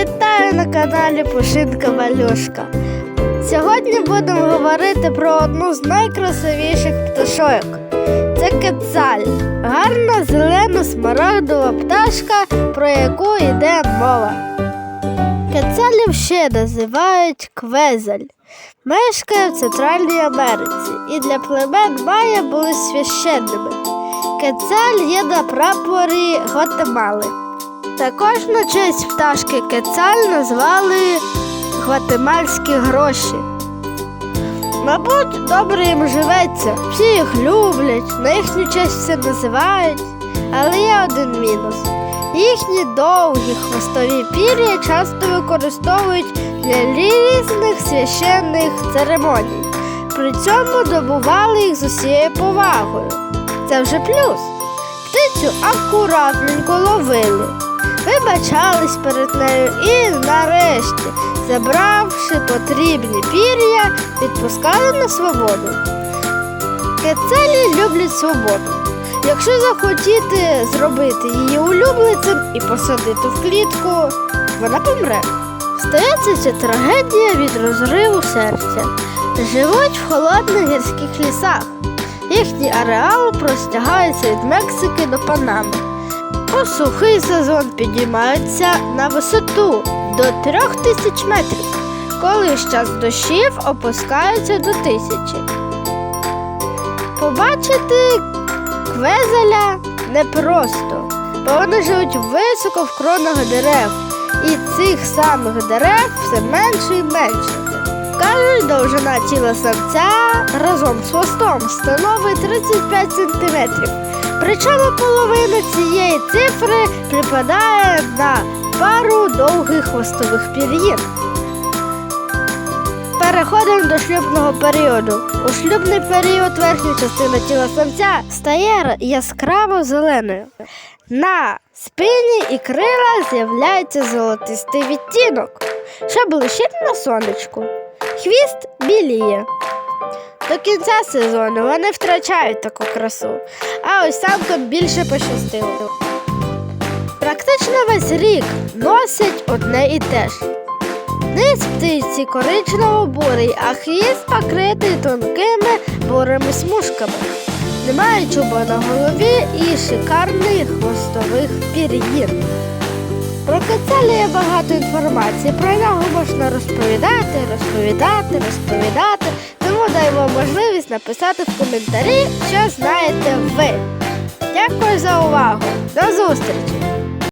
Вітаю на каналі Пушинка Валюшка. Сьогодні будемо говорити про одну з найкрасивіших пташок. Це кецаль. Гарна зелена смарагдова пташка, про яку йде мова. Кецалів ще називають квезель. Мешкає в Центральній Америці і для племен Майя були священними. Кецаль є на прапорі Гватемали. Також на честь пташки Кецаль назвали гватемальські гроші. Мабуть, добре їм живеться, всі їх люблять, на їхню честь все називають, але є один мінус. Їхні довгі хвостові пір'я часто використовують для різних священних церемоній. При цьому добували їх з усією повагою. Це вже плюс. Птицю акуратненько ловили, вибачались перед нею і нарешті, забравши потрібні пір'я, відпускали на свободу. Кецелі люблять свободу. Якщо захотіти зробити її улюбленцем і посадити в клітку, вона помре. Стається ця трагедія від розриву серця. Живуть в холодних гірських лісах. Їхній ареал простягається від Мексики до Панами. У сухий сезон підіймаються на висоту до трьох тисяч метрів, коли ж час дощів опускаються до тисячі. Побачити квезеля непросто, бо вони живуть високо в кронах дерев, і цих самих дерев все менше і менше. Кажуть, довжина тіла самця разом з хвостом становить 35 см. Причому половина цієї цифри припадає на пару довгих хвостових пір'їн. Переходимо до шлюбного періоду. У шлюбний період верхня частина тіла самця стає яскраво зеленою. На спині і крила з'являється золотистий відтінок, що блищить на сонечку. Хвіст біліє. До кінця сезону вони втрачають таку красу, а ось самкам більше пощастило. Практично весь рік носять одне і те ж. Низ птиці коричнево-бурий, а хвіст покритий тонкими бурими смужками. Немає чуба на голові і шикарних хвостових пір'їн. Про кацелі є багато інформації. Про нього можна розповідати, розповідати, розповідати. Вам можливість написати в коментарі, що знаєте ви. Дякую за увагу. До зустрічі!